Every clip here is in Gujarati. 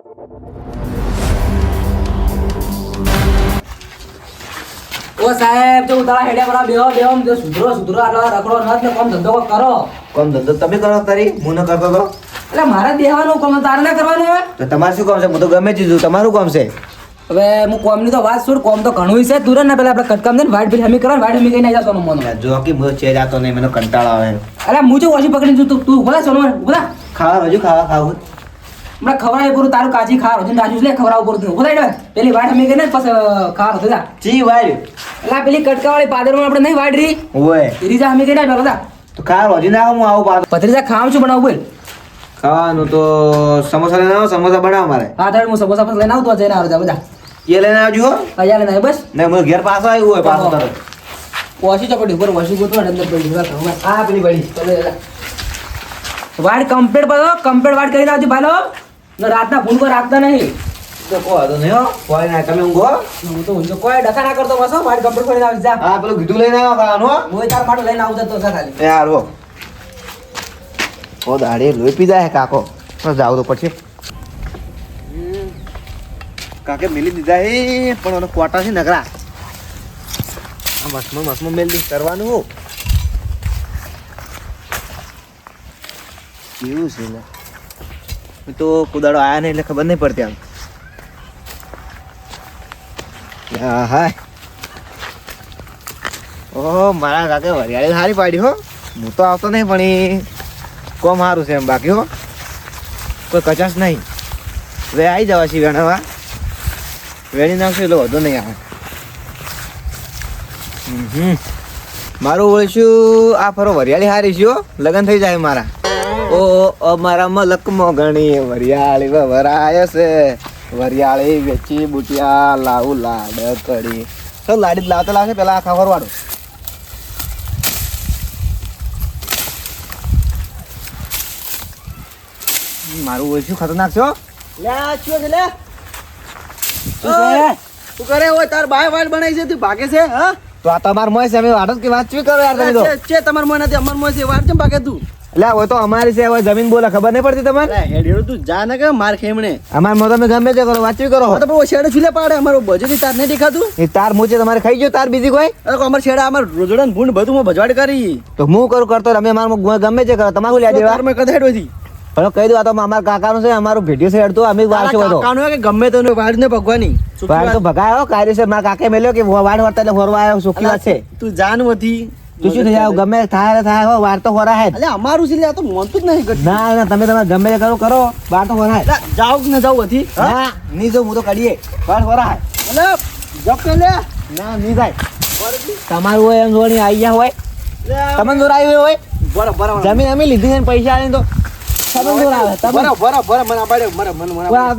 ઓ સાહેબ જો ઉતાળા હેડ્યા પડા બેહો બેહો જો સુધરો સુધરો આટલા રખડો ન ને કોમ ધંધો કરો. કોમ ધંધો તમે કરો તારી હું ન કરતો તો? એટલે મારે બેહવાનું કોમ તારે ના કરવાનું હવે તો તમારે શું કામ છે? હું તો ગમે ચીજ તમારું કામ છે? હવે હું કોમની તો વાત છોડ કોમ તો ઘણું છે. દૂર ને પેલા આપણે કટકામ દે ને વાઈટ બિલ હમી કરવા વાઈટ હમી કઈ ના જતો મન. જો કે હું ચેર આતો નહીં મને કંટાળો આવે. અરે હું જો ઓછી પકડી તું તું બોલા સોનો બોલા. ખાવા હજુ ખાવા ખાવું. હમણાં ખવડાવે પૂરું તારું કાજી ખાર રોજ રાજુ લે ખવડાવ પૂરું તું. બોલાય પેલી વાઈટ અમે કરીને પછી ખાર રોજ જા. વાડ વાય પેલી કટકા વાળી પાદરમાં આપણે નહીં રહી ઓય રીજા હમી કરીને પેલા તો ખાર હજી ના હું આવું પાદર પથરીજા ખાવાનું છું બનાવું બોલ. ખાવાનું તો સમોસા લઈને આવો સમોસા બનાવ મારે. હા તારે હું સમોસા પછી લઈને આવતો જઈને આવજો બધા એ લઈને આવજો હા. લઈને આવ્યો બસ. ને હું ઘેર પાછો આવ્યું હોય પાછો તરત. વાસી ચોપડી ઉપર વાસી ગોતવા અંદર પડી ખબર પેલી બળી વાડ કમ્પ્લીટ બધો કમ્પ્લીટ વાડ કરી આવજો ને રાતના ફોન પર રાખતા નહીં. તો કહો હતો નહીં હો. કોઈ ના તમે ઊંઘો. હું તો કોઈ ડકા ના કરતો બસ મારી કમ્પ્લીટ કરીને આવી જા. હા પેલું કીધું લઈને આવો ખાવાનું હું. તાર માટે લઈને આવું તો છે ખાલી. ઓ દાડે લોહી પી જાય કાકો. તો જાવ તો પછી. કાકે મેલી દીધા હે પણ ઓનો કોટા છે નગરા આ મસમાં મસમાં મેલી કરવાનું હું. કેવું છે મેં તો કુદાડો આયા નહીં એટલે ખબર નહીં પડતી આમ. હાય. ઓહો મારા કાકે વરિયાળી સારી પાડી હો. હું તો આવતો નહીં, પણ એ કોમ સારું છે એમ બાકી હો. કોઈ કચાશ નહીં. હવે આવી જવા છીએ વેણવા. વેણી નાખશું એટલે વધુ નહીં આવે. મારું ઓળશું, આ ફરો વરિયાળી હારી છું લગ્ન થઈ જાય મારા. ઓ અમારા મલક મોગણી વરિયાળી વરાય છે. વરિયાળી વેચી બુટિયા લાવું લાડ કરી તો લાડી જ લાવતા લાવશે પેલા આખા ફરવાડો મારું ઓછું ખતરનાક છો લે શું છે લે? શું તું કરે? હોય તાર બાય વાડ બનાવી છે તું ભાગે છે હા? તો આ તમાર મોય છે અમે વાતો કે વાત ચૂઈ કરો યાર તમે તો? છે છે તમાર મોય નથી અમાર મોય છે વાડ કેમ ભાગે તું? એટલે હવે તો અમારી છે હવે જમીન બોલે ખબર નહીં પડતી તમારે હેડ્યો તું જા ને કે માર ખેમણે. અમાર મો તમે ગમે તે કરો વાત ચૂઈ કરો તો પેલો શેડે છુલે પાડે અમારો બજેટ તાર નહીં દેખાતું? એ તાર મોચે તમારે ખાઈ ગયો તાર બીજી કોઈ? અરે અમાર શેડા અમાર રોજડન ભૂંડ બધું મો ભજવાડ કરી. તો હું કરું કરતો અમે અમાર ગમે તે કરો તમારું લ્યા દેવા? મેં કદા હેડો પણ કહી દઉં આ તો અમારા કાકાનું છે અમારું ભેટ્યું છે હેડતું અમે વાર છે બધો. કાનો કે ગમે તો વાડ ને ભગવાની. વાર તો ભગાયો કાયદેસર મારા કાકે મેલ્યો કે વાડ વર્તા એટલે ફરવા આવ્યો સુખી વાત છે. તું જાન વધી તું શું થઈ ગમે થાય થાય હો વાર તો હોરા હે જ. અમારું છે આ તો મોનતું જ નહીં ઘટ ના ના તમે તમારે ગમે કરો કરો વાર તો હોરા જાવ કે ન જાવ વધી? હા ના નહીં જો હું તો કરીએ વાર હોરા હે અલે જપ લે. ના નહીં તમારું હોય એમ જોડી આવી ગયા હોય. તમને જોર હોય? બરો બરો જમીન અમે લીધી છે ને પૈસા આલીને તો તમે આવતા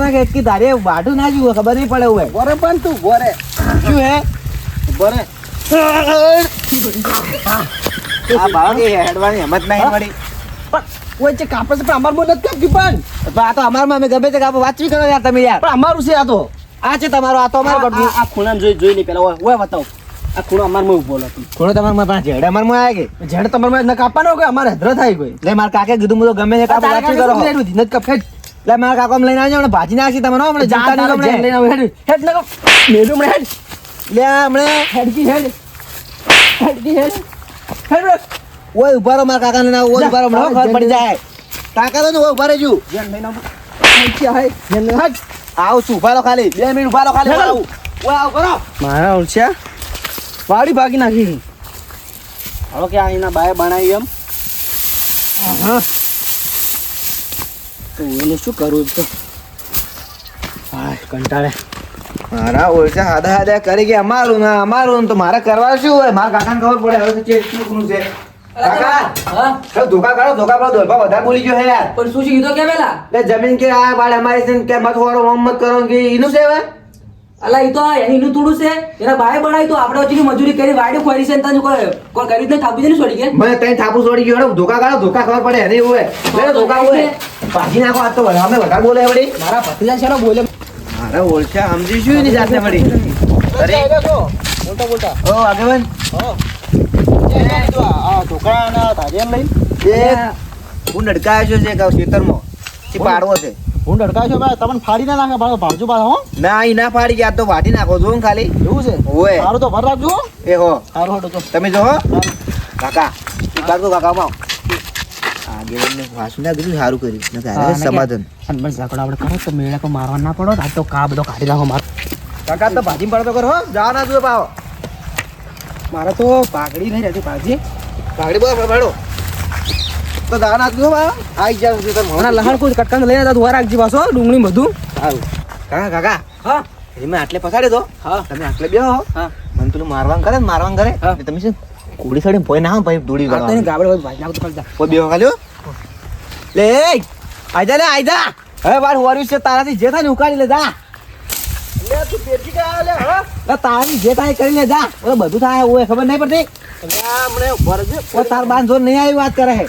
ના એટલી જીવું ખબર નહીં પડે હોય. બોરે પણ તું બોરે. શું હે? આ બાળક એ હેડવાની હિંમત નહીં મળી. પણ ઓય છે કાપે છે પણ અમાર બોલ નથી કાપતી પણ. પણ આ તો અમારમાં અમે ગમે તે કાપો વાતચીત કરો યાર તમે યાર. પણ અમારું છે આ તો. આ છે તમારો આ તો અમારો આ- જોઈ જોઈ નહીં પેલા ઓય બતાવો. આ ખૂણો અમારમાં ઊભો હતો. થોડો તમારા પાસે ઝેડ અમારમાં આવ્યા કે? ઝેડ તમારમાં ન કાપવાનો કે અમારે હેદરા થાય કોઈ. એટલે મારા કાકે કીધું બધું તો ગમે તે કાપો વાતચીત કરો. નથી કાપ એટલે મારા કાકો લઈને આવજો હમણાં ભાજી નાખી તમારો હમણાં જાતા નહીં હમણાં. લઈને આવ, હેડ. હેડ ન કાપ મેરું હેડ. લે હમણાં. હેડકી હેડ. ઓય ઊભા રહો મારા કાકાને ઓય ઊભા ખબર પડી જાય કાકા તો ઓય ઊભા રહેજો આવ. છું ઊભા ખાલી બે મિનિટ ઊભા ખાલી. આવું. કરો મારા ઓળખ્યા વાડી ભાગી નાખી હાલો કે અહીંના બાય બનાવી એમ હા તો એને શું કરવું તો હાય કંટાળે મારા ઓછા હાદા હાદા કરી કે અમારું ના અમારું તો મારે કરવા શું હોય? મારા કાકાને ખબર પડે. હવે તો શું કરવું છે? કાકા? ધોકા કાઢો ધોકા કાઢો દોલપા વધારે બોલી ગયો હે યાર. પણ શું કીધો કે પેલા એટલે જમીન કે આ બાળ અમારી છે કે મત વાળો મોહમ્મદ કરો કે એનું છે હવે? અલા ઈ તો એનું થોડું છે. એના બાય બનાવી તો. આપણે મજૂરી કરી વાડી ખોરી છે તને કોઈ કોઈ કરી નહીં? થાપી દે ને છોડી કે? મને તઈ થાપુ છોડી ગયો. ધોકા કાઢો ધોકા ખબર પડે એને એવું હોય લે ધોકા હોય ભાજી નાખો આ તો અમે વધારે બોલે વળી મારા ભત્રીજા છે બોલે. મારા ઓળખ્યા સમજી શું એની જાતે વળી અરે. બોલતા બોલતા. ઓ આગેવાન. ઢોકળા તાજે એમ લઈ એ હું નડકાયો છું કહું ખેતરમાં. થી પાડવો છે. હું ડડકાય છે ભાઈ. તમને ફાડી ના નાખે ભાડો ભાવજો ભાઈ હો. ના ઈ ના પાડી ગયા તો વાટી નાખો જો ખાલી. એવું છે? ઓય. સારું તો ભર રાખજો એ હો. સારું હટો તમે જો કાકા કાકા માં આગેવાનને વાસુ ના કીધું સારું કર્યું. નથી હા, હારે ને કે- સમાધાન. અને બસ ઝઘડો આપણે કરો તો મેળે કો મારવા ના પડો આજ તો કા બધો કાઢી નાખો માર. કાકા તો ભાજી પડતો કરો હો. જા ના તું પાવો મારે તો પાઘડી નહીં રહેતી પાછી ભાગડી બોલ ભાડો તો જા ના તું પાવો આઈ જાવ છું તમે મને લહણ કોઈ કટકાને લઈને તું રાખજી પાછો ડુંગળી બધું. સારું. કાકા કાકા. હા. એમાં આટલે પસાડે તો. હા. તમે આટલે બેહો હા. મને પેલું મારવાન કરે ને મારવાન કરે. તમે શું કુડી સાડી ભોય ના ભાઈ દોડી ગાબડે બધું ભાજી તો કોઈ બેહો ખાલી હો. લે આયદા ને લે જા હવે બાર હોર્યું છે તારાથી જે થાય ને ઉકાળી લે જા લે તું પેરથી કે લે હવે લે તારાથી જે થાય કરી લે જા ઓલે બધું થાય ઓય ખબર નહીં પડતી લે મને ઊભા ઓ તાર બાન જોર નહીં આવી વાત કરે હે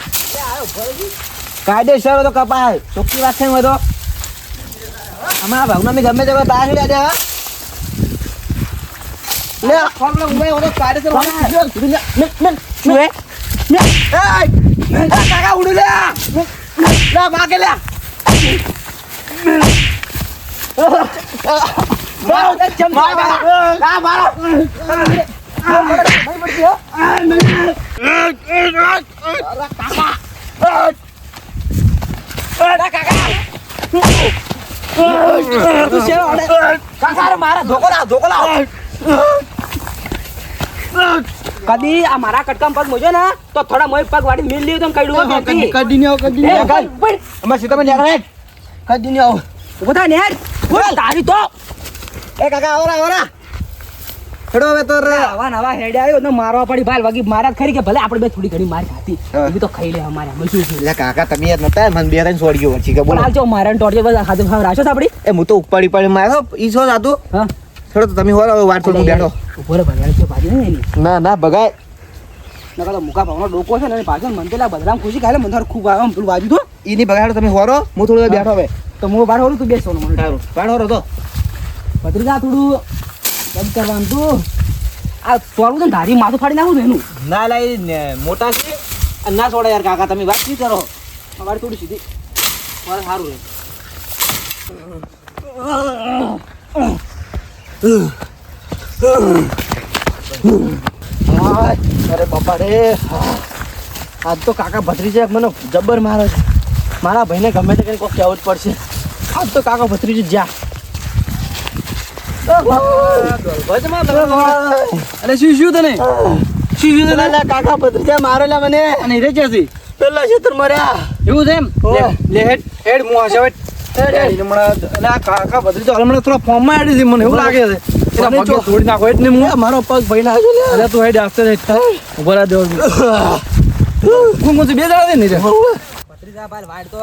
કાયદેસર તો કપાય ચોખ્ખી વાત છે તો અમારા ભાવના મેં ગમે તે હોય તાર લે દે હા લે ફોન ઉમે ઓલો કાયદેસર લે શું હે એ કાકા ઉડી લે લે માગે લે મારો મારો કદી આ મારા કટકામ પગ મોજો ને તો થોડા મોય પગ વાળી મિલ લીધો તો કઈડું કદી- કદી ને કદી ને અમે સીતામાં ન્યા રહે કદી ને આવો. ઊભો ને બોલ તારી તો. એ કાકા આવરા આવરા હેડો હવે તો આવા નવા હેડે આવ્યો ને મારવા પડી ભાલ વાગી મારા ખરી કે ભલે આપણે બે થોડી ઘણી માર ખાતી હા. એ તો ખાઈ લે અમારે અમે શું છે? કાકા તમે યાર નતા મન બે ત્રણ છોડી ગયો પછી કે બોલ. બોલો હાલ જો મારા ટોટે બસ હાથે ભાવ રાખ્યો છે આપડી એ હું તો ઉપાડી પાડી માર્યો ઈ છો જાતું હા. હેડો તો તમે હોર હવે વાર થોડું બેઠો. ઉપર છે ભાજી નહીં ના ના બગાય નકર તો મુકા ભાવનો ડોકો છે ને પાછળ મને પેલા બદરામ ખુશી ખાલે મને ખૂબ આવે પેલું બાજુ તો. એની ની બગાડો તમે હોરો હું થોડું બેઠો હવે. તો હું બાર હોલું તું બેસો મને સારું બાર હોરો તો. ભત્રીજા થોડું બંધ કરવાનું તું. આ તોડવું તો ધારી માથું ફાડી નાખું એનું. ના લાઈ મોટા છે. ના છોડે યાર કાકા તમે વાત નહીં કરો? અમારે થોડી સીધી. મારે સારું રહે. અરે બાપા રે. આજ તો કાકા ભત્રીજા મને જબ્બર મારે છે. મારા ભાઈને ગમે તે કરીને કોઈ કહેવું જ પડશે. આજ તો કાકા ભત્રીજી જ્યાં. અરે શું શું તને? શું શું તને? કાકા ભત્રીજા મારેલા મને. અને રે ક્યાંથી? પેલા ક્ષેત્ર મર્યા એવું છે એમ. લે હેડ હેડ હું હશે કાકા તો હમણાં થોડા ફોર્મમાં હેડી છે મને એવું લાગે છે. પગે નાખો એટલે હું મારો પગ ભાઈ ના અરે તું હેડ આસ્તે ઊભા રહે દેવ હું હું બે જણા દે ને રે ભત્રીજા ભાઈ વાડ તો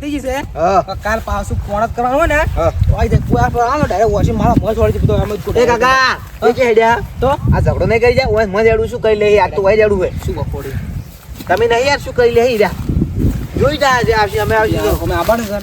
થઈ જશે હા. કાલ પાછું જ કરવાનું હોય ને. તો આઈ જાય તું આ પર આનો ડાયરેક્ટ વોશિંગ મારા બધો એમ જ કાકા એ કે હેડ્યા? તો? આ ઝઘડો નહીં કરી જા ઓય શું કરી લે યાર તો ઓય એડું હે. શું બપોડી તમે નહીં યાર શું કરી લે હીરા જોઈ જા જે આવશે અમે આવશે. અમે આબાને સર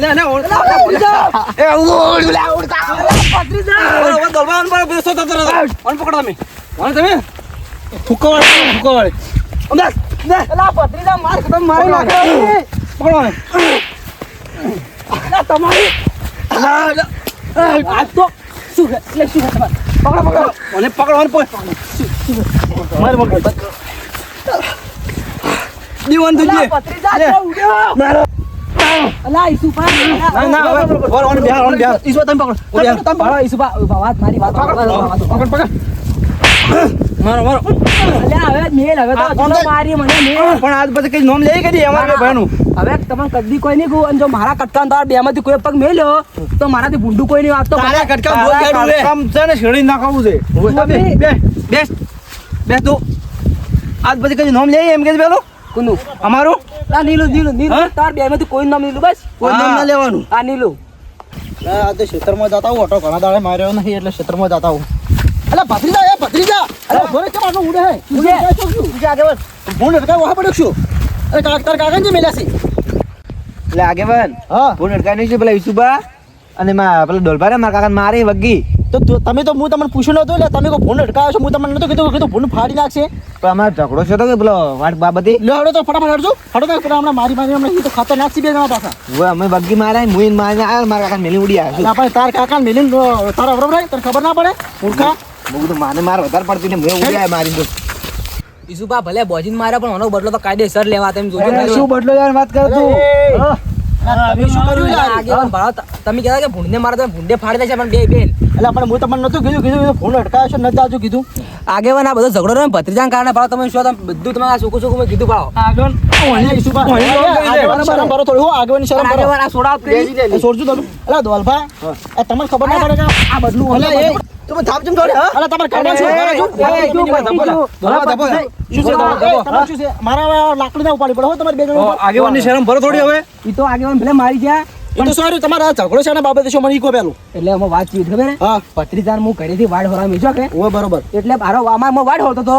લે લે ઓળ એ ઉડ લે ઉડ કાકા ઓલો દલવાન પર બેસો તો તરત ઓન પકડો તમે. ઓન તમે? ફુક્કો વાળી ફુક્કો વાળી અંદર લે એલા પત્રીજા માર. તમે મારી નાખો પકડો. ને તમારી. આ તો શું છે? શું તમારે? પકડો પકડો. ઓને પકડો ઓને પકડો. માર પકડો. દીવાન તુજે પત્રીજા મારો. અલા ઈસુપા ના ના હવે ઓર ઓન બિહાર ઓન બિહાર ઈસુપા તમે પકડો. તમે પકડો ઈસુપા વાત મારી વાત પકડ પકડ મારો. મારો અલ્યા હવે મેલ હવે તો મારી મને મેલ. પણ આજ પછી કઈ નોમ લઈ કરી અમારે ભાઈનું હવે તમને કદી કોઈ નહીં અને જો મારા કટકા તાર બે માંથી કોઈ પગ મેલ્યો તો મારાથી ભૂંડું કોઈ નહીં વાત તો તારા કટકા બહુ કાઢું. રે. છે ને શેડી નાખાવું છે. બે બેસ બેસ તું. આજ પછી કઈ નોમ લઈ એમ કે પેલો? કોનું? અમારું? આ નીલું નીલું નીલું. તાર બે માંથી કોઈ નામ નીલું બસ? કોઈ નામ ના લેવાનું. આ નીલું. આ તો ક્ષેત્રમાં જતા હું ઓટો ઘણા દાડે માર્યો નહીં એટલે ક્ષેત્રમાં જતા હું. અલા ભત્રીજા એ ભત્રીજા! અલા ઘરે કેમ આનો ઉડે હે? ઉડે. ઉડે આગળ ફોન અટકા વહા પડ્યો છું. અરે કાક તાર કાકા જે મેલ્યા છે? એટલે આગેવાન હા. ફોન અડકાઈ છે પેલા ઈસુબા. અને મા પેલા ડોલભા મારા કાકા મારી વગી. તો તમે તો હું તમને પૂછ્યું નતું એટલે તમે કોઈ ફોન અટકાયો છો? હું તમને નતું કીધું કીધું ફોન ફાડી નાખશે. પણ અમારે ઝઘડો છે તો કે પેલો વાટ બાબતી? લો હડો તો ફટાફટ હડજો હડો તો પેલા હમણાં મારી મારી હમણાં તો ખાતર છે બે જણા પાછા. હવે અમે બગ્ગી મારા મુઈન મારીને આવ્યા મારા કાકા મેલી ઉડી આવ્યા. આપણે તાર કાકા મેલી તારા બરોબર તને ખબર ના પડે? મૂર્ખા. હું તો માને માર વધારે પડતી ને મેં ઉડી આવ્યા મારી તો. ઈસુભા ભલે બોજીને મારે પણ એનો બદલો તો કાયદેસર લેવા તેમ જોજો શું બદલો યાર વાત કર તું? હા. તમે શું કર્યું યાર? આગેવાન ભાળો, ત- તમે કહેતા કે ભૂંડને મારે તો ભૂંડે ફાડી દે પણ બે બેન એટલે પણ હું તમને નતું કીધું કીધું ફોન અટકાયો છે ન જાજો કીધું. આગેવાન આ બધો ઝઘડો રહ્યો ભત્રીજાના કારણે તમે શું તમે બધું તમે આ સુકું સુકું મેં કીધું ભરો આગેવાન સોડા કરી એ છોડજો થોડું અલા દોલભા આ તમને ખબર ના પડે કે આ બદલું તમે થાપ જેમ થોડે અલા તમારે કાઢવા છો? ધપો. શું છે તમારે શું છે? મારા લાકડું ના ઉપાડી પડે હો તમારે બે જણ. ઉપર. આગેવાનની શરમ ભરો થોડી હવે. ઈ તો આગેવાન ભલે મારી ગયા એ તો sorry, તમારે આ ઝઘડો છે ને બાબતે શું મને ઈ પેલું એટલે અમે વાત ચીત ખબર હે? ભત્રીજાને હું ઘરેથી વાડ હોરા મીજો કે. ઓય બરોબર. એટલે મારો આમાં વાડ હોતો તો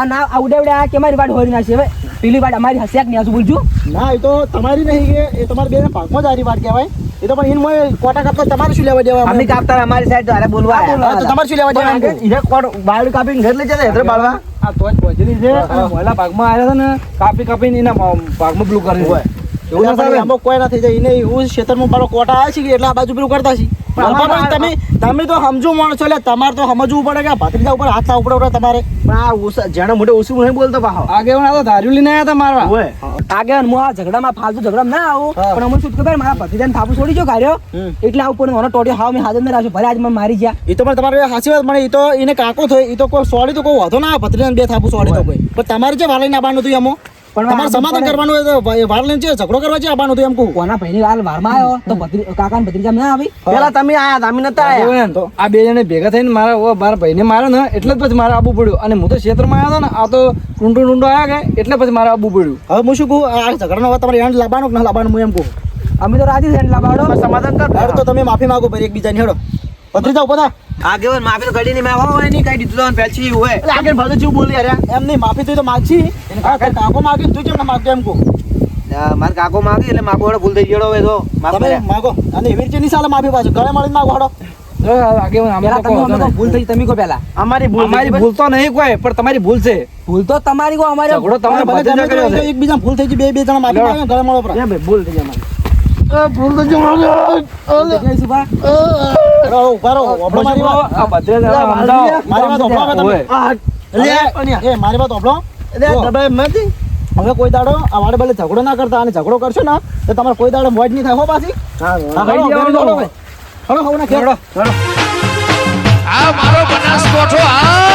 આ ના આ ઉડે ઉડે આ કે મારી વાડ હોરી હવે. પેલી વાડ અમારી હસ્યાક નહીં આજુ બોલજો. ના એ તો તમારી નહીં કે એ તમારી બે ભાગમાં જ હારી વાત કહેવાય. એ તો પણ ઇન મોય કોટા કાપતા તમારે શું લેવા દેવા અમે કાપતા અમારી સાઈડ તો અરે બોલવા તો તમારે શું લેવા દેવા? ઈને કોણ બાળ કાપીને ઘર લઈ જતા હેતર બાળવા? આ તો જ ભજની છે. મોલા ભાગમાં આવ્યા છે ને કાપી કાપીને એના ભાગમાં બ્લુ કરી હોય. એવું ના થાય, આમાં કોઈ ના થઈ જાય. એને એવું ખેતરમાં મારો કોટા આવે છે કે એટલે આ બાજુ પેલું કરતા છે પણ તમે તમે તો સમજો માણસો એટલે તમારે તો સમજવું પડે કે ભત્રીજા ઉપર હાથ લાવવો પડે તમારે. પણ આ જેણે મોટે ઓછું નહીં બોલતો પાહો આગેવાન આ તો ધાર્યું લઈને આવ્યા હતા મારવા. ઓય આગેવાન હું આ ઝઘડામાં ફાલતુ ઝઘડામાં ના આવું. પણ અમને શું ખબર? મારા ભત્રીજાને થાપુ છોડી જો કાર્યો એટલે આવું પણ મને ટોટી હાવ મેં હાજર ન રાખ્યો. ભલે આજ મને મારી ગયા. એ તો પણ તમારે સાચી વાત મને એ તો એને કાકો થયો એ તો કોઈ સોળી તો કોઈ વાંધો ના ભત્રીજાને બે થાપુ સોડી તો કોઈ. પણ તમારે જે વાલે ના બાંધું હતું એમાં પણ તમારે સમાધાન કરવાનું હોય તો ભાઈ લઈને છે ઝઘડો કરવા છે આવવાનું એમ કહું. કોના ભાઈની હાલ વારમાં આવ્યો? તો ભત્રી કાકા ને ભત્રીજા ના આવી? પેલા તમે આયા તમે નતા આ બે જણે ભેગા થઈને મારા ઓ મારા ભાઈને માર્યો ને એટલે જ પછી મારે આવવું પડ્યું. અને હું તો ક્ષેત્રમાં આવ્યો ને આ તો ટૂંડો ટૂંડો આવ્યા ગયા એટલે પછી મારે આવવું પડ્યું. હવે હું શું કહું? આ ઝઘડાનો હવે તમારે એન્ડ લાવવાનો કે ના લાવવાનું હું એમ કહું? અમે તો રાજી છે એન્ડ લાવવાનો. સમાધાન કર. તો તમે માફી માંગો ભાઈ એકબીજાની હેડો. ભત્રીજા ઊભા થા આગેવાન માફી તો ઘડી નહીં મેં હોય નહીં કઈ દીધું તો પેલછી હોય. એટલે આગળ ભલે જીવ બોલી અરે એમ નહીં માફી તો તો એને કાકા કાકો માગી તું કેમ માગતો એમ કહું. મારે કાકો માગી એટલે માગો વડે ભૂલ થઈ ગયો હવે તો તમે માગો. અને એવી રીતે નહીં ચાલે માફી પાછું. ગળે મળીને માગો હાડો ભૂલ થઈ તમે કહો પેલા. અમારી ભૂલ અમારી ભૂલ તો નહીં કોઈ પણ તમારી ભૂલ છે. ભૂલ તો તમારી કો અમારે ઝઘડો તમારે હોય એકબીજા ભૂલ થઈ ગઈ બે બે જણા માફી. માંગે ગળે મળો પર એ ભાઈ ભૂલ થઈ ગઈ બા. ઊભા રહો. ઓભળો મારી વાત. આ બધે મારી વાત ઓભળો હવે તમે. એ મારી વાત ઓભળો જો. હવે કોઈ દાડો આ વાડે ભલે ઝઘડો ના કરતા અને ઝઘડો કરશો ને તો તમારે કોઈ દાડો મોજ નહીં થાય હો પાછી. હા, ના ખેડો. આ મારો બનાસકોઠો આ